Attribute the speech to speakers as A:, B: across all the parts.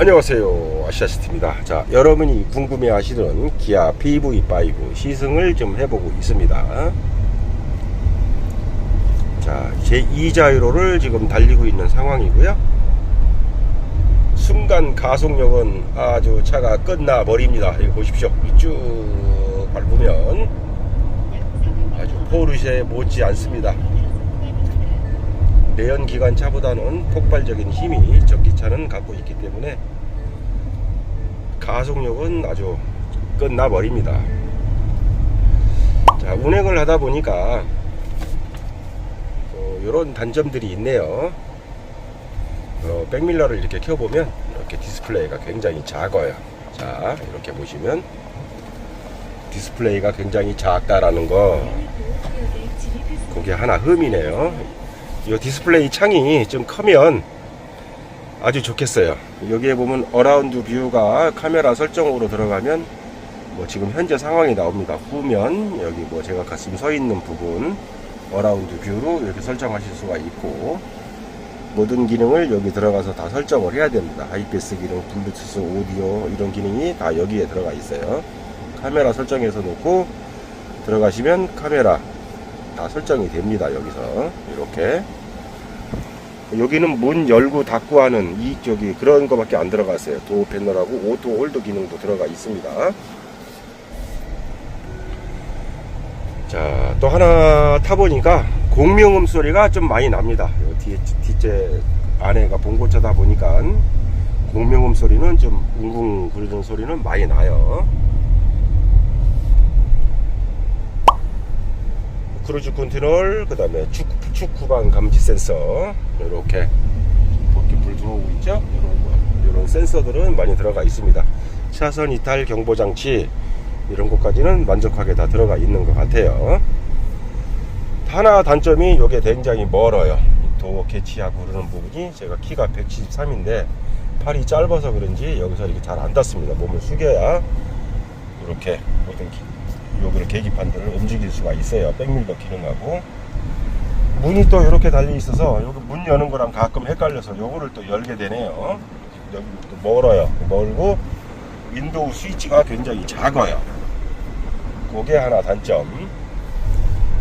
A: 안녕하세요. 아시아시티입니다. 자 여러분이 궁금해 하시던 기아 PV5 시승을 좀 해보고 있습니다. 자 제2자유로를 지금 달리고 있는 상황이고요. 순간 가속력은 아주 차가 끝나버립니다. 이거 보십시오. 쭉 밟으면 아주 포르쉐 못지 않습니다. 내연기관차보다는 폭발적인 힘이 전기차는 갖고 있기 때문에 가속력은 아주 끝나버립니다. 자, 운행을 하다 보니까 이런 단점들이 있네요. 어, 백밀러를 이렇게 켜보면 이렇게 디스플레이가 굉장히 작아요. 자, 이렇게 보시면 디스플레이가 굉장히 작다라는 거 그게 하나 흠이네요. 이 디스플레이 창이 좀 크면 아주 좋겠어요. 여기에 보면 어라운드 뷰가 카메라 설정으로 들어가면 뭐 지금 현재 상황이 나옵니다. 후면 여기 뭐 제가 가슴 서 있는 부분 어라운드 뷰로 이렇게 설정하실 수가 있고 모든 기능을 여기 들어가서 다 설정을 해야 됩니다. IPS 기능, 블루투스, 오디오 이런 기능이 다 여기에 들어가 있어요. 카메라 설정해서 놓고 들어가시면 카메라 다 설정이 됩니다. 여기서 이렇게 여기는 문 열고 닫고 하는 이 저기 그런 거밖에 안 들어갔어요. 도어 패널하고 오토 홀드 기능도 들어가 있습니다. 자, 또 하나 타보니까 공명음 소리가 좀 많이 납니다. 요 뒤에 뒷째 안에가 봉고차다 보니까 공명음 소리는 좀 웅궁 부르는 소리는 많이 나요. 크루즈 컨트롤, 그 다음에 축, 축구방 감지 센서, 이렇게 이렇게 불 들어오고 있죠? 이런 거, 이런 센서들은 많이 들어가 있습니다. 차선 이탈 경보 장치 이런 것까지는 만족하게 다 들어가 있는 것 같아요. 하나 단점이 이게 굉장히 멀어요. 도어 캐치하고 그러는 부분이 제가 키가 173인데 팔이 짧아서 그런지 여기서 이렇게 잘 안 닿습니다. 몸을 숙여야 이렇게 모든 기, 여기를 계기판들을 움직일 수가 있어요. 백밀러 기능하고 문이 또 이렇게 달려 있어서 여기 문 여는 거랑 가끔 헷갈려서 요거를 또 열게 되네요. 여기 또 멀어요. 멀고 윈도우 스위치가 굉장히 작아요. 그게 하나 단점.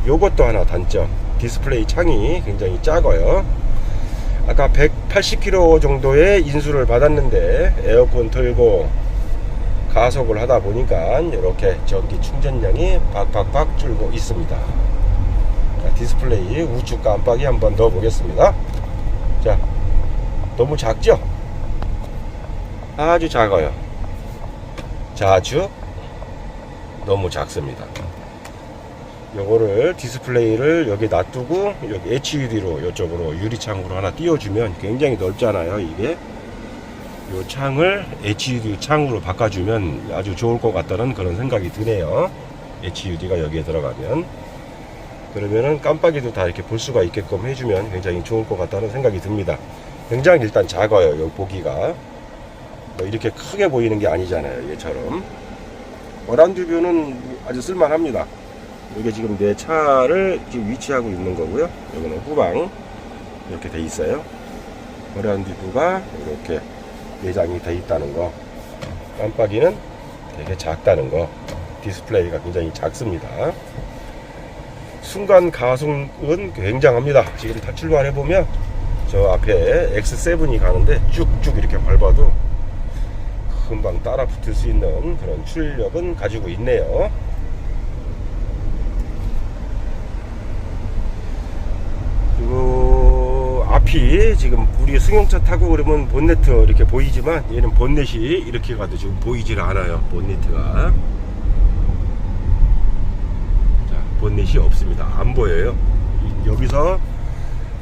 A: 요것도 하나 단점. 디스플레이 창이 굉장히 작아요. 아까 180km 정도의 인수를 받았는데 에어컨 틀고 가속을 하다 보니까 이렇게 전기 충전량이 박박박 줄고 있습니다. 자, 디스플레이 우측 깜빡이 한번 넣어 보겠습니다. 자, 너무 작죠? 아주 작아요. 자주 너무 작습니다. 요거를 디스플레이를 여기 놔두고 여기 HUD로 이쪽으로 유리창으로 하나 띄워주면 굉장히 넓잖아요. 이게 요 창을 HUD 창으로 바꿔주면 아주 좋을 것 같다는 그런 생각이 드네요. HUD가 여기에 들어가면 그러면은 깜빡이도 다 이렇게 볼 수가 있게끔 해주면 굉장히 좋을 것 같다는 생각이 듭니다. 굉장히 일단 작아요. 여기 보기가 뭐 이렇게 크게 보이는 게 아니잖아요. 얘처럼 어라운드 뷰는 아주 쓸만합니다. 이게 지금 내 차를 지금 위치하고 있는 거고요. 여기는 후방 이렇게 돼 있어요. 어라운드 뷰가 이렇게 내장이 돼 있다는 거. 깜빡이는 되게 작다는 거. 디스플레이가 굉장히 작습니다. 순간 가속은 굉장합니다. 지금 다 출발해 보면 저 앞에 X7이 가는데 쭉쭉 이렇게 밟아도 금방 따라 붙을 수 있는 그런 출력은 가지고 있네요. 앞이 지금 우리 승용차 타고 그러면 본네트 이렇게 보이지만 얘는 본넷이 이렇게 가도 지금 보이질 않아요. 본네트가. 자, 본넷이 없습니다. 안 보여요. 이- 여기서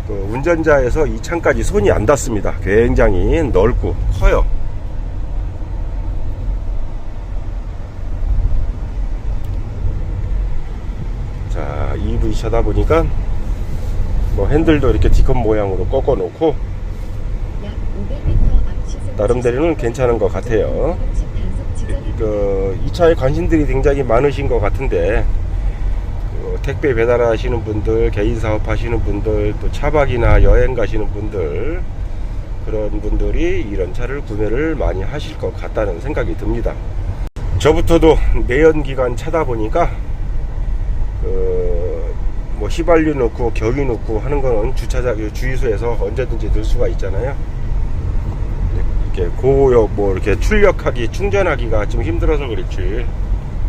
A: 그 운전자에서 이 창까지 손이 안 닿습니다. 굉장히 넓고 커요. 자, EV 차다 보니까 뭐 핸들도 이렇게 D컵 모양으로 꺾어 놓고 나름대로는 괜찮은 것 같아요. 그, 이 차에 관심들이 굉장히 많으신 것 같은데, 그 택배 배달하시는 분들, 개인 사업 하시는 분들, 또 차박이나 여행 가시는 분들, 그런 분들이 이런 차를 구매를 많이 하실 것 같다는 생각이 듭니다. 저부터도 내연기관 차다 보니까 그 뭐 휘발유 넣고 경유 넣고 하는 거는 주차장 주유소에서 언제든지 넣을 수가 있잖아요. 이렇게 고역 뭐 이렇게 출력하기 충전하기가 좀 힘들어서 그렇지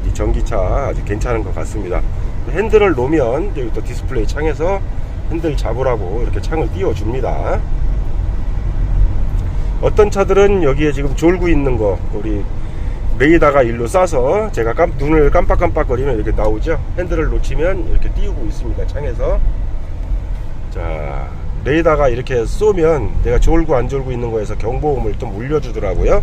A: 이 전기차 아주 괜찮은 것 같습니다. 핸들을 놓으면 여기 또 디스플레이 창에서 핸들 잡으라고 이렇게 창을 띄워 줍니다. 어떤 차들은 여기에 지금 졸고 있는 거 우리 레이다가 일로 쏴서 제가 깜, 눈을 깜빡깜빡거리면 이렇게 나오죠? 핸들을 놓치면 이렇게 띄우고 있습니다 창에서. 자 레이다가 이렇게 쏘면 내가 졸고 안 졸고 있는 거에서 경보음을 좀 울려주더라고요.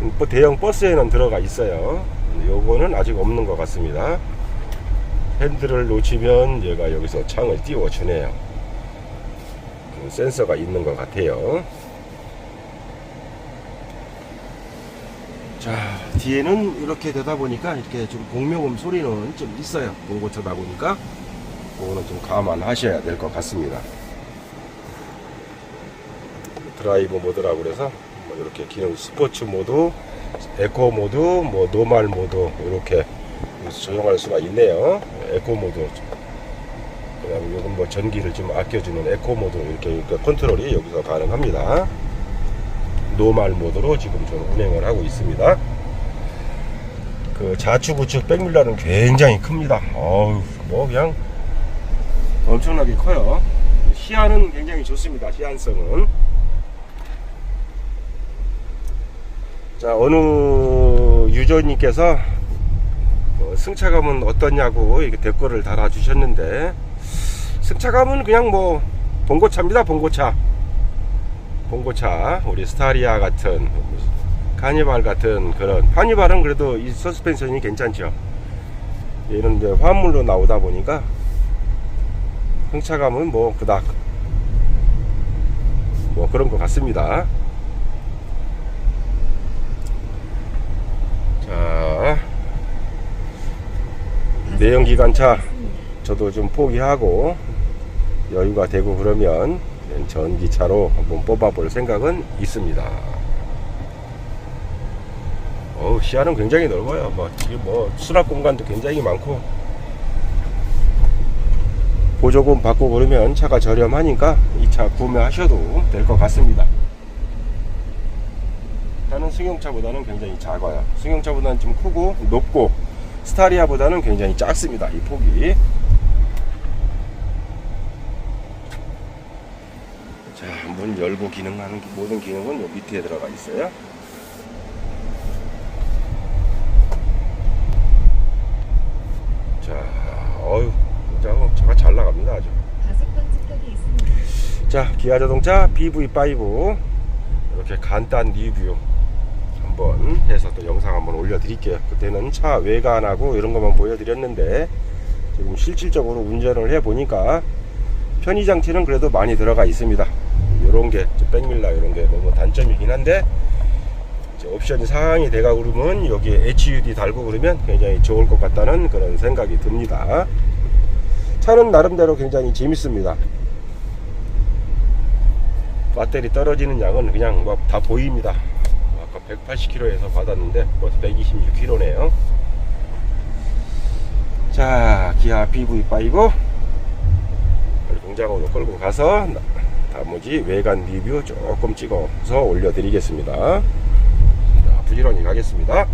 A: 뭐 대형 버스에는 들어가 있어요. 요거는 아직 없는 것 같습니다. 핸들을 놓치면 얘가 여기서 창을 띄워 주네요. 그 센서가 있는 것 같아요 자 뒤에는 이렇게 되다 보니까 이렇게 좀 공명음 소리는 좀 있어요. 봉고차다 보니까. 그거는 좀 감안하셔야 될 것 같습니다. 드라이브 모드라고 그래서 뭐 이렇게 기능 스포츠 모드 에코 모드 뭐 노말 모드 이렇게 조정할 수가 있네요. 에코 모드. 그 다음에 요건 뭐 전기를 좀 아껴주는 에코 모드 이렇게 그 컨트롤이 여기서 가능합니다 노말 모드로 지금 저는 운행을 하고 있습니다. 그 좌측 우측 백밀러는 굉장히 큽니다. 어우 뭐 그냥 엄청나게 커요. 시야는 굉장히 좋습니다. 시안성은. 자 어느 유저님께서 어, 승차감은 어떠냐고 이렇게 댓글을 달아주셨는데 승차감은 그냥 뭐 봉고차입니다. 봉고차. 봉고차 우리 스타리아 같은 카니발 같은 그런 카니발은 그래도 이 서스펜션이 괜찮죠. 얘는 이제 화물로 나오다 보니까 승차감은 뭐 그닥 뭐 그런 것 같습니다. 자 내연기관차 저도 좀 포기하고 여유가 되고 그러면 전기차로 한번 뽑아볼 생각은 있습니다. 어우, 시야는 굉장히 넓어요. 뭐, 지금 뭐, 수납 공간도 굉장히 많고, 보조금 받고 그러면 차가 저렴하니까 이 차 구매하셔도 될 것 같습니다. 다른 승용차보다는 굉장히 작아요. 승용차보다는 좀 크고 높고, 스타리아보다는 굉장히 작습니다. 이 폭이. 자, 문 열고 기능하는 모든 기능은 요 밑에 들어가 있어요. 자, 어유, 자, 차가 잘 나갑니다 아주. 자, 기아 자동차 BV5 이렇게 간단 리뷰 한번 해서 또 영상 한번 올려드릴게요. 그때는 차 외관하고 이런 것만 보여드렸는데 지금 실질적으로 운전을 해 보니까 편의 장치는 그래도 많이 들어가 있습니다. 이런 게 백밀라 이런 게 너무 단점이긴 한데 이제 옵션이 상향이 돼가 그러면 여기에 HUD 달고 그러면 굉장히 좋을 것 같다는 그런 생각이 듭니다. 차는 나름대로 굉장히 재밌습니다. 배터리 떨어지는 양은 그냥 막 다 보입니다. 아까 180km에서 받았는데 벌써 126km네요. 자, 기아 PV5 공장으로 끌고 가서 나머지 외관 리뷰 조금 찍어서 올려드리겠습니다. 자, 부지런히 가겠습니다.